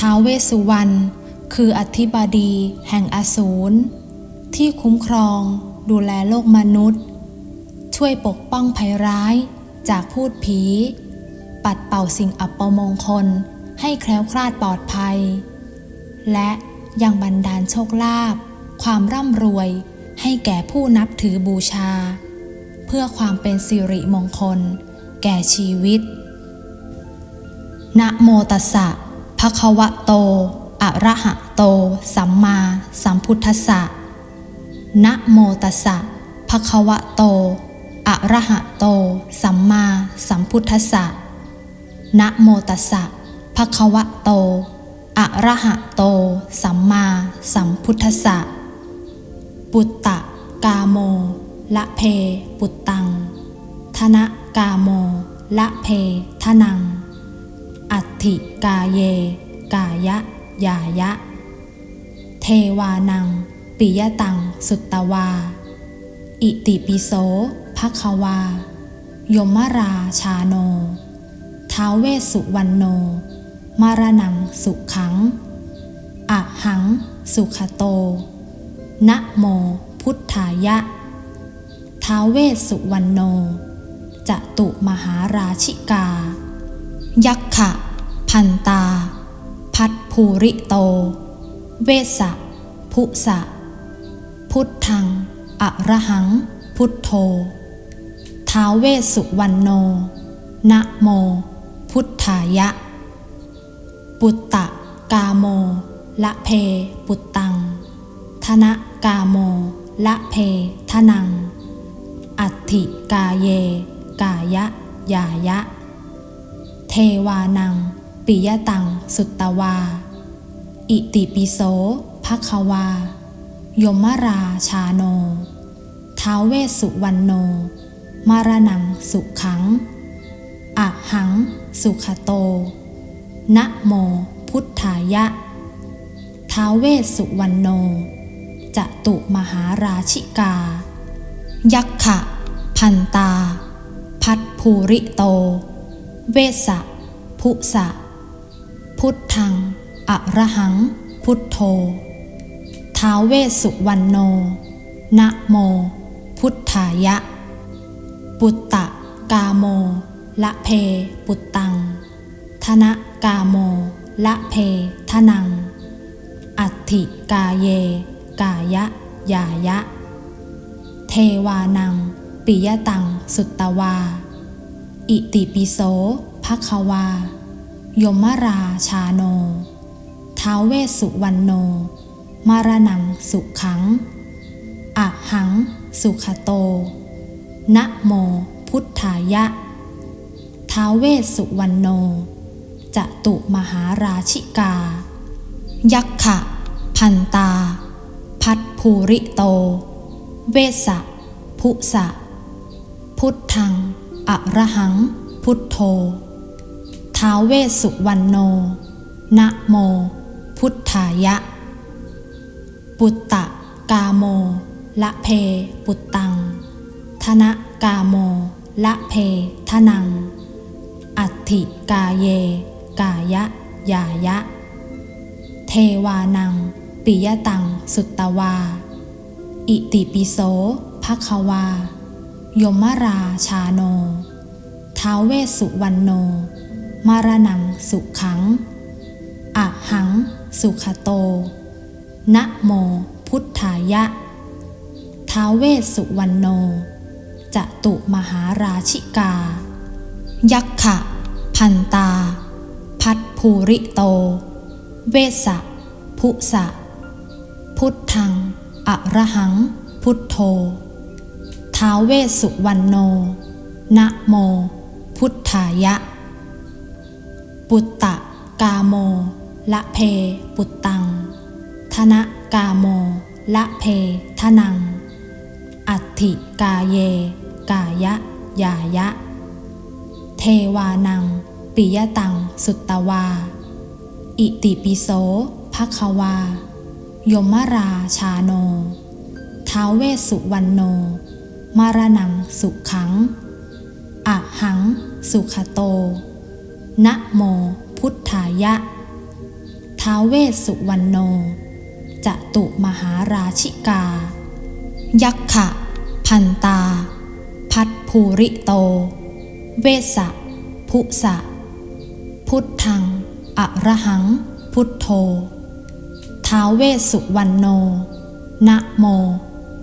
ท้าวเวสสุวรรณคืออธิบดีแห่งอสูรที่คุ้มครองดูแลโลกมนุษย์ ช่วยปกป้องภัยร้ายจากพูดผี ปัดเป่าสิ่งอัปมงคลให้แคล้วคลาดปลอดภัย และยังบันดาลโชคลาภความร่ำรวยให้แก่ผู้นับถือบูชา เพื่อความเป็นสิริมงคล แก่ชีวิต นะโมตัสสะ ภะควะโต อะระหะโต สัมมาสัมพุทธัสสะ นะโมตัสสะภะควะโต อะระหะโต สัมมาสัมพุทธัสสะ นะโมตัสสะภะควะโต อะระหะโต สัมมาสัมพุทธัสสะ ปุตตะกาโม ละเพ ปุตตัง ธนะกาโม ละเพทนัง อัตถิกาเย กายะ ยายะ เทวานัง ปิยตัง สุตตวา อิติปิโสภควา ยมราชาโน ท้าวเวสุวรรณโน มารนังสุขัง อะหัง สุขโต นะโมพุทธายะ ท้าวเวสสุวรรณโนจะตุมหาราชิกา ยักขะ พันตา พัดภูริโต เวสะพุสะ พุทธัง อระหัง พุทโธ ท้าวเวสุวรรณโน นะโม พุทธายะ ปุตตะกาโม ละเพ ปุตตัง ธนะกาโม ละเพทนัง อัตถิกาเย กายะ ยายะ วานัง ปิยตัง สุตตวา อิติปิโสภควา ยมราชาโน ท้าวเวสสุวรรณโน มารนังสุขังอะหัง สุขโต นะโม พุทธายะ ท้าวเวสสุวรรณโนจะตุมหาราชิกา ยักขะ พันตา พัดภูริโต เวสะพุสะ พุทธัง อระหัง พุทโธ ท้าวเวสสุวรรณโน นะโม พุทธายะ ปุตตะกาโม ละเพ ปุตตัง ธนะกาโม ละเพทนัง อัตถิกาเย กายะ ยายะ เทวานัง ปิยตัง สุตตวา อิติปิโสภควา ยมราชาโน ท้าวเวสสุวรรณโน มารนังสุขังอะหังสุขโต นะโมพุทธายะ ท้าวเวสสุวรรณโน จะตุมหาราชิกา ยักขะ พันตา พัดภูริโต เวสะพุสะ พุทธัง อะระหัง พุทโธ ท้าวเวสสุวรรณโน นะโม พุทธายะ ปุตตะกาโม ละเพ ปุตตัง ธนะกาโม ละเพทนัง อัติกาเย กายะ ยายะ เทวานัง ปิยตัง สุตตวา อิติปิโสภควา ยมราชาโน ท้าวเวสสุวรรณโน มารนังสุขัง อะหังสุขโต นะโมพุทธายะ ท้าวเวสสุวรรณโนจะตุมหาราชิกา ยักขะ พันตา พัดภูริโต เวสะพุสะ พุทธังอะระหัง พุทโธ ท้าวเวสสุวรรณโน นะโม พุทธายะ ปุตตะกาโม ละเพ ปุตตัง ธนะกาโม ละเพทนัง อัตถิกาเย กายะ ยายะ เทวานัง ปิยตัง สุตตวา อิติปิโสภควา ยมราชาโน ท้าวเวสสุวรรณโน มารนังสุขัง อะหังสุขโต นะโมพุทธายะ ท้าวเวสสุวรรณโน จะตุมหาราชิกา ยักขะ พันตา พัทภูริโต เวสสะภุสะ พุทธัง อระหัง พุทโธ ท้าวเวสสุวรรณโน นะโม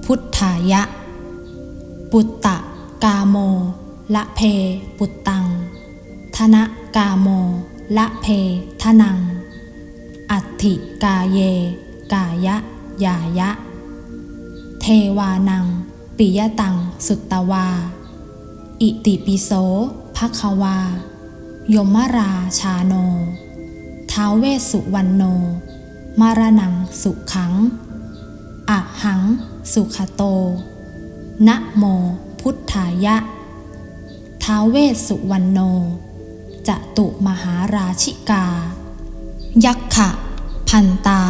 พุทธายะ ปุตตะกาโม ละเพ ปุตตัง ธนะกาโม ละเพทนัง อัตถิกาเย กายะ ยายะ เทวานัง ปิยตัง สุตตวา อิติปิโสภควา ยมราชาโน ท้าวเวสุวรรณโน มารนังสุขัง อะหัง สุขโต นะโมพุทธายะ ท้าวเวสสุวรรณโนจตุมหาราชิกา ยักขะ พันตา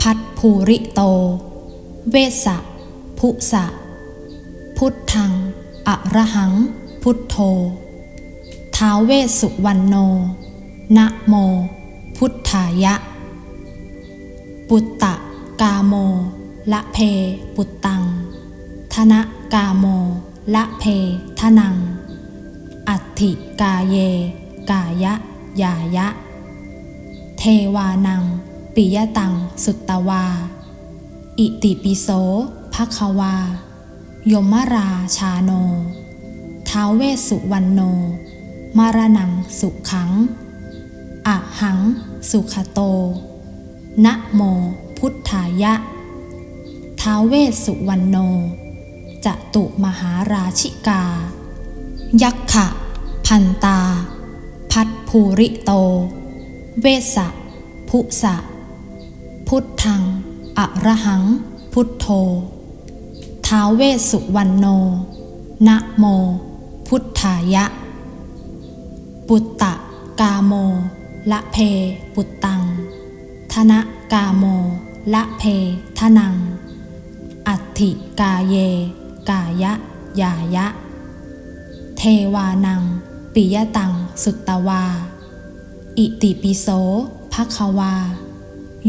พัทภูริโต เวสสะภุสะ พุทธัง อระหัง พุทโธ ท้าวเวสสุวรรณโน นะโม พุทธายะ ปุตตะกาโม ละเพ ปุตตัง ธนะกาโม ละเพทนัง อัติกาเย กายะ ยายะ เทวานัง ปิยตัง สุตตวา อิติปิโสภควา ยมราชาโน ท้าวเวสสุวรรณโน มารนังสุขัง อะหัง สุขโต นะโมพุทธายะท้าวเวสสุวรรณโน จตุมหาราชิกา ยักขะ พันตา พัทภูริโต เวสสะภุสะ พุทธัง อระหัง พุทโธ ท้าวเวสสุวรรณโน นะโม พุทธายะ ปุตตะกาโม ละเพ ปุตตัง ธนะกาโม ละเพทนัง อัตถิกาเย กายะ ยายะ เทวานัง ปิยตัง สุตตวา อิติปิโสภควา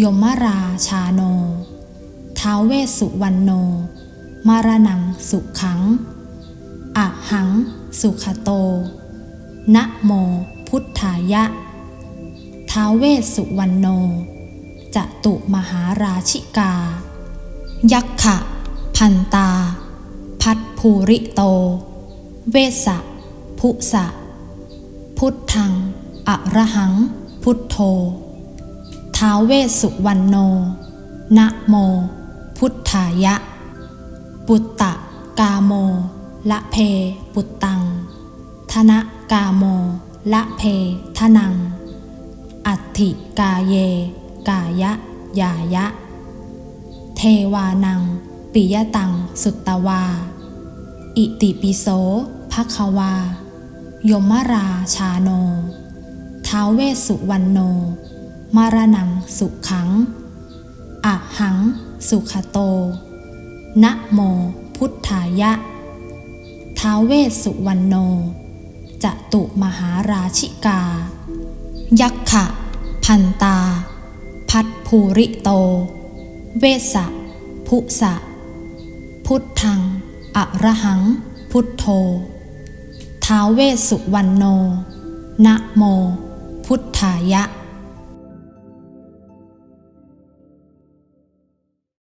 ยมราชาโน ท้าวเวสุวรรณโน มารนังสุขัง อะหัง สุขโต นะโมพุทธายะ ท้าวเวสุวรรณโนจตุมหาราชิกา ยักขะ พันตา ภูริโต เวสสะภุสะ พุทธัง อระหัง พุทโธ ท้าวเวสสุวรรณโน นะโม พุทธายะ ปุตตะกาโม ละเพ ปุตตัง ธนะกาโม ละเพทนัง อัตถิกาเย กายะ ยายะ เทวานังปิยตัง สุตตวา อิติปิโสภควา ยมราชาโน ท้าวเวสสุวรรณโน มารนังสุขัง อะหังสุขโต นะโมพุทธายะ ท้าวเวสสุวรรณโน จตุมหาราชิกา ยักขะ พันตา พัทภูริโต เวสสะภุสะ พุทธัง อะระหัง พุทโธ ท้าวเวสสุวรรณโน นะโม พุทธายะ